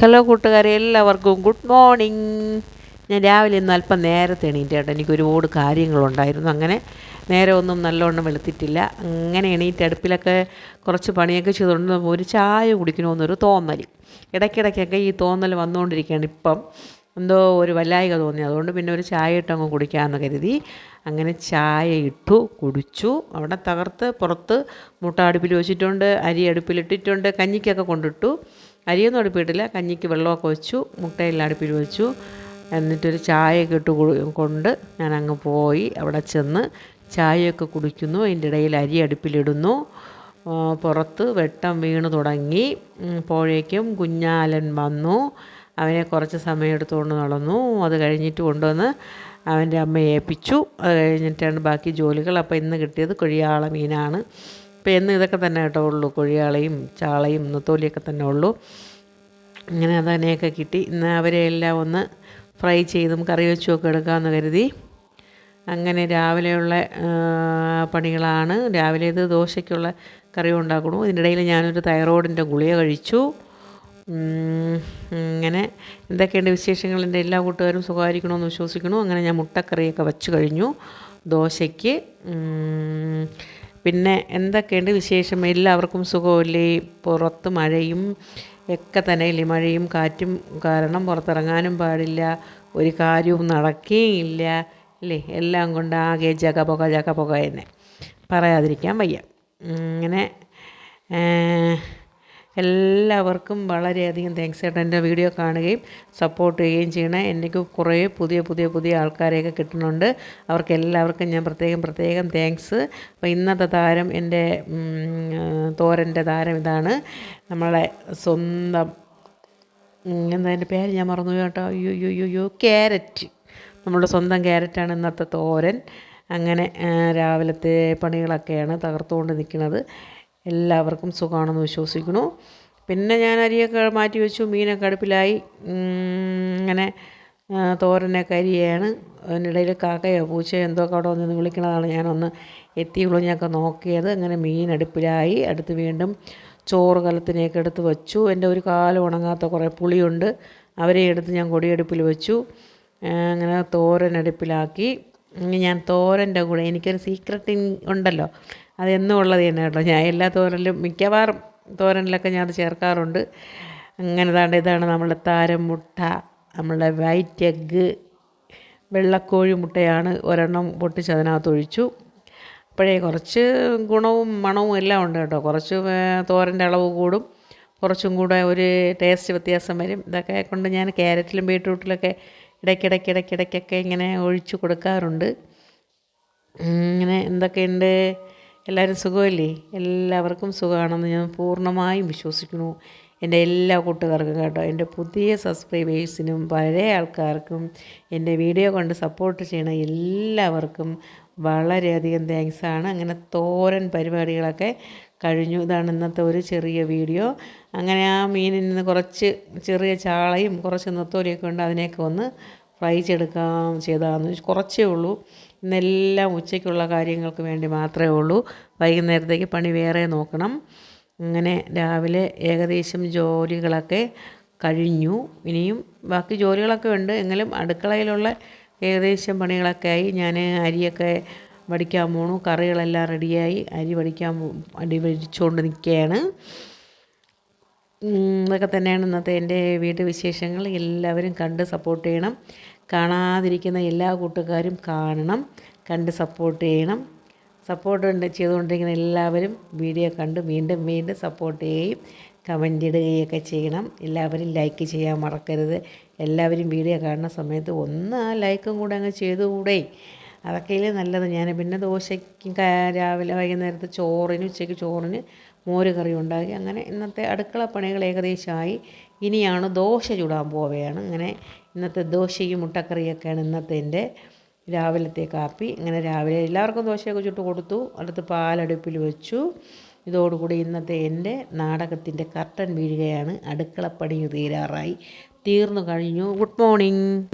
Hello കൂട്ടുകാരെ എല്ലാവർക്കും good morning ഞാൻ രാവിലെ ഇന്ന് അല്പം നേരത്തെ എണീറ്റ് കേട്ടോ എനിക്ക് ഒരുപാട് കാര്യങ്ങളുണ്ടായിരുന്നു. അങ്ങനെ നേരെ ഒന്നും നല്ലോണം വെളുത്തിട്ടില്ല. അങ്ങനെ എണീറ്റ് അടുപ്പിലൊക്കെ കുറച്ച് പണിയൊക്കെ ചെയ്തുകൊണ്ട് ഒരു ചായ കുടിക്കണമെന്നൊരു തോന്നൽ. ഇടയ്ക്കിടയ്ക്കൊക്കെ ഈ തോന്നൽ വന്നുകൊണ്ടിരിക്കുകയാണ് ഇപ്പം. എന്തോ ഒരു വല്ലായിക തോന്നി. അതുകൊണ്ട് പിന്നെ ഒരു ചായ ഇട്ടങ്ങ് കുടിക്കാമെന്ന് കരുതി അങ്ങനെ ചായ ഇട്ടു കുടിച്ചു. അവിടെ തകർത്ത് പുറത്ത് മുട്ട അടുപ്പിൽ വെച്ചിട്ടുണ്ട് അരി അടുപ്പിലിട്ടിട്ടുണ്ട് കഞ്ഞിക്കൊക്കെ കൊണ്ടിട്ടു. അരിയൊന്നും അടുപ്പിട്ടില്ല. കഞ്ഞിക്ക് വെള്ളമൊക്കെ വെച്ചു മുട്ടയെല്ലാം അടുപ്പിൽ വെച്ചു. എന്നിട്ടൊരു ചായയൊക്കെ ഇട്ട് കൊണ്ട് ഞാൻ അങ്ങ് പോയി. അവിടെ ചെന്ന് ചായയൊക്കെ കുടിക്കുന്നു. അതിന്റെ ഇടയിൽ അരി അടുപ്പിലിടുന്നു. പുറത്ത് വെട്ടം വീണ് തുടങ്ങി. പോഴേക്കും കുഞ്ഞാലൻ വന്നു. അവനെ കുറച്ച് സമയം എടുത്തുകൊണ്ട് നടന്നു. അത് കഴിഞ്ഞിട്ട് കൊണ്ടുവന്ന് അവന്റെ അമ്മയെ ഏൽപ്പിച്ചു. അത് കഴിഞ്ഞിട്ടാണ് ബാക്കി ജോലികൾ. അപ്പോൾ ഇന്ന് കിട്ടിയത് കൊഴിയാള മീനാണ് ഇപ്പോൾ എന്ന് ഇതൊക്കെ തന്നെ കേട്ടോ ഉള്ളൂ. കൊഴിയാളയും ചാളയും നത്തോലിയൊക്കെ തന്നെ ഉള്ളൂ. അങ്ങനെ അതനെയൊക്കെ കിട്ടി. ഇന്ന് അവരെ എല്ലാം ഒന്ന് ഫ്രൈ ചെയ്തും കറി വെച്ചുമൊക്കെ എടുക്കാമെന്ന് കരുതി. അങ്ങനെ രാവിലെയുള്ള പണികളാണ്. രാവിലെ ഇത് ദോശയ്ക്കുള്ള കറി ഉണ്ടാക്കണു ഇതിനിടയിൽ ഞാനൊരു തൈറോയിഡിന്റെ ഗുളിക കഴിച്ചു. ഇങ്ങനെ എന്തൊക്കെയുണ്ട് വിശേഷങ്ങൾ? എന്റെ എല്ലാ കൂട്ടുകാരും സുഖമായിരിക്കണമെന്ന് വിശ്വസിക്കണു അങ്ങനെ ഞാൻ മുട്ടക്കറിയൊക്കെ വെച്ച് കഴിഞ്ഞു ദോശയ്ക്ക്. പിന്നെ എന്തൊക്കെയുണ്ട് വിശേഷം? എല്ലാവർക്കും സുഖമില്ലേ? പുറത്ത് മഴയും ഒക്കെ തന്നെ ഇല്ലേ? മഴയും കാറ്റും കാരണം പുറത്തിറങ്ങാനും പാടില്ല. ഒരു കാര്യവും നടക്കുകയില്ല അല്ലേ എല്ലാം കൊണ്ട് ആകെ ജക പുക ജക പുക തന്നെ പറയാതിരിക്കാൻ വയ്യ അങ്ങനെ എല്ലാവർക്കും വളരെയധികം താങ്ക്സ് ചേട്ടാ എന്റെ വീഡിയോ കാണുകയും സപ്പോർട്ട് ചെയ്യുകയും ചെയ്യണേ. എനിക്ക് കുറേ പുതിയ പുതിയ പുതിയ ആൾക്കാരെയൊക്കെ കിട്ടുന്നുണ്ട്. അവർക്ക് എല്ലാവർക്കും ഞാൻ പ്രത്യേകം പ്രത്യേകം താങ്ക്സ് അപ്പോൾ ഇന്നത്തെ താരം എന്റെ തോരന്റെ താരം ഇതാണ്. നമ്മളെ സ്വന്തം എന്താ എന്റെ പേര് ഞാൻ മറന്നു കേട്ടോ. അയ്യോ അയ്യോ അയ്യോ ക്യാരറ്റ്. നമ്മുടെ സ്വന്തം ക്യാരറ്റാണ് ഇന്നത്തെ തോരൻ. അങ്ങനെ രാവിലത്തെ പണികളൊക്കെയാണ് തകർത്തുകൊണ്ട് നിൽക്കുന്നത്. എല്ലാവർക്കും സുഖമാണെന്ന് വിശ്വസിക്കുന്നു. പിന്നെ ഞാൻ അരിയൊക്കെ മാറ്റി വെച്ചു മീനൊക്കെ അടുപ്പിലായി. ഇങ്ങനെ തോരനൊക്കെ അരിയാണ്. അതിനിടയിൽ കാക്കയോ പൂച്ചയോ എന്തോ അവിടെ വന്ന് വിളിക്കണതാണ്. ഞാനൊന്ന് എത്തി വിളിഞ്ഞൊക്കെ നോക്കിയത്. അങ്ങനെ മീൻ അടുപ്പിലായി. അടുത്ത് വീണ്ടും ചോറ് കലത്തിനെയൊക്കെ എടുത്ത് വെച്ചു. എന്റെ ഒരു കാലം ഉണങ്ങാത്ത കുറേ പുളിയുണ്ട്. അവരെ എടുത്ത് ഞാൻ കൊടിയടുപ്പിൽ വെച്ചു. അങ്ങനെ തോരൻ അടുപ്പിലാക്കി ഞാൻ തോരന്റെ കൂടെ എനിക്കൊരു സീക്രട്ടിങ് ഉണ്ടല്ലോ. അതെന്നും ഉള്ളത് തന്നെ കേട്ടോ. ഞാൻ എല്ലാ തോരനിലും മിക്കവാറും തോരനിലൊക്കെ ഞാൻ അത് ചേർക്കാറുണ്ട്. അങ്ങനെ താണ്ട് ഇതാണ് നമ്മുടെ താരം മുട്ട നമ്മളുടെ വൈറ്റ് എഗ്ഗ് വെള്ളക്കോഴി മുട്ടയാണ് ഒരെണ്ണം പൊട്ടിച്ച് അതിനകത്ത് ഒഴിച്ചു. അപ്പോഴേ കുറച്ച് ഗുണവും മണവും എല്ലാം ഉണ്ട് കേട്ടോ. കുറച്ച് തോരന്റെ അളവ് കൂടും. കുറച്ചും കൂടെ ഒരു ടേസ്റ്റ് വ്യത്യാസം വരും. ഇതൊക്കെ കൊണ്ട് ഞാൻ ക്യാരറ്റിലും ബീട്രൂട്ടിലൊക്കെ ഇടയ്ക്കിടയ്ക്ക് ഇടയ്ക്കിടയ്ക്കൊക്കെ ഇങ്ങനെ ഒഴിച്ചു കൊടുക്കാറുണ്ട്. ഇങ്ങനെ എന്തൊക്കെയുണ്ട്? എല്ലാവരും സുഖമല്ലേ? എല്ലാവർക്കും സുഖമാണെന്ന് ഞാൻ പൂർണമായും വിശ്വസിക്കുന്നു. എന്റെ എല്ലാ കൂട്ടുകാർക്കും കേട്ടോ. എന്റെ പുതിയ സബ്സ്ക്രൈബേഴ്സിനും പഴയ ആൾക്കാർക്കും എന്റെ വീഡിയോ കൊണ്ട് സപ്പോർട്ട് ചെയ്യണ എല്ലാവർക്കും വളരെയധികം ആണ്. അങ്ങനെ തോരൻ പരിപാടികളൊക്കെ കഴിഞ്ഞു. ഇതാണ് ഇന്നത്തെ ഒരു ചെറിയ വീഡിയോ. അങ്ങനെ ആ മീനിൽ നിന്ന് കുറച്ച് ചെറിയ ചാളയും കുറച്ച് നത്തോലിയൊക്കെ ഉണ്ട്. അതിനെയൊക്കെ ഒന്ന് ഫ്രൈ ചെയ്തെടുക്കാം ചെയ്താന്ന് കുറച്ചേ ഉള്ളൂ. ഇന്നെല്ലാം ഉച്ചയ്ക്കുള്ള കാര്യങ്ങൾക്ക് വേണ്ടി മാത്രമേ ഉള്ളൂ. വൈകുന്നേരത്തേക്ക് പണി വേറെ നോക്കണം. അങ്ങനെ രാവിലെ ഏകദേശം ജോലികളൊക്കെ കഴിഞ്ഞു. ഇനിയും ബാക്കി ജോലികളൊക്കെ ഉണ്ട്. എങ്കിലും അടുക്കളയിലുള്ള ഏകദേശം പണികളൊക്കെ ആയി. ഞാൻ അരിയൊക്കെ വടിക്കാൻ പോണു. കറികളെല്ലാം റെഡിയായി അരി വടിക്കാൻ അടി വടിച്ചുകൊണ്ട് നിൽക്കുകയാണ് ഇതൊക്കെ തന്നെയാണ് ഇന്നത്തെ എന്റെ വീട്ടു വിശേഷങ്ങൾ. എല്ലാവരും കണ്ട് സപ്പോർട്ട് ചെയ്യണം. കാണാതിരിക്കുന്ന എല്ലാ കൂട്ടുകാരും കാണണം. കണ്ട് സപ്പോർട്ട് ചെയ്യണം. സപ്പോർട്ട് ചെയ്തുകൊണ്ടിരിക്കുന്ന എല്ലാവരും വീഡിയോ കണ്ട് വീണ്ടും വീണ്ടും സപ്പോർട്ട് ചെയ്യുകയും കമന്റ് ഇടുകയൊക്കെ ചെയ്യണം. എല്ലാവരും ലൈക്ക് ചെയ്യാൻ മറക്കരുത്. എല്ലാവരും വീഡിയോ കാണുന്ന സമയത്ത് ഒന്ന് ആ ലൈക്കും കൂടെ അങ്ങ് ചെയ്തുകൂടെ. അതൊക്കെയല്ലേ നല്ലത്. ഞാൻ പിന്നെ ദോശയ്ക്കും രാവിലെ വൈകുന്നേരത്ത് ചോറിന് ഉച്ചയ്ക്ക് ചോറിന് മോര് കറി ഉണ്ടാക്കി അങ്ങനെ ഇന്നത്തെ അടുക്കള പണികൾ ഏകദേശമായി. ഇനിയാണ് ദോശ ചുടാൻ പോവുകയാണ്. അങ്ങനെ ഇന്നത്തെ ദോശയും മുട്ടക്കറിയൊക്കെയാണ് ഇന്നത്തെ എന്റെ രാവിലത്തെ കാപ്പി. ഇങ്ങനെ രാവിലെ എല്ലാവർക്കും ദോശയൊക്കെ ചുട്ട് കൊടുത്തു. അടുത്ത് പാലടുപ്പിൽ വെച്ചു. ഇതോടുകൂടി ഇന്നത്തെ എന്റെ നാടകത്തിന്റെ കർട്ടൻ വീഴുകയാണ്. അടുക്കളപ്പണി തീരാറായി. തീർന്നു കഴിഞ്ഞു. Good morning.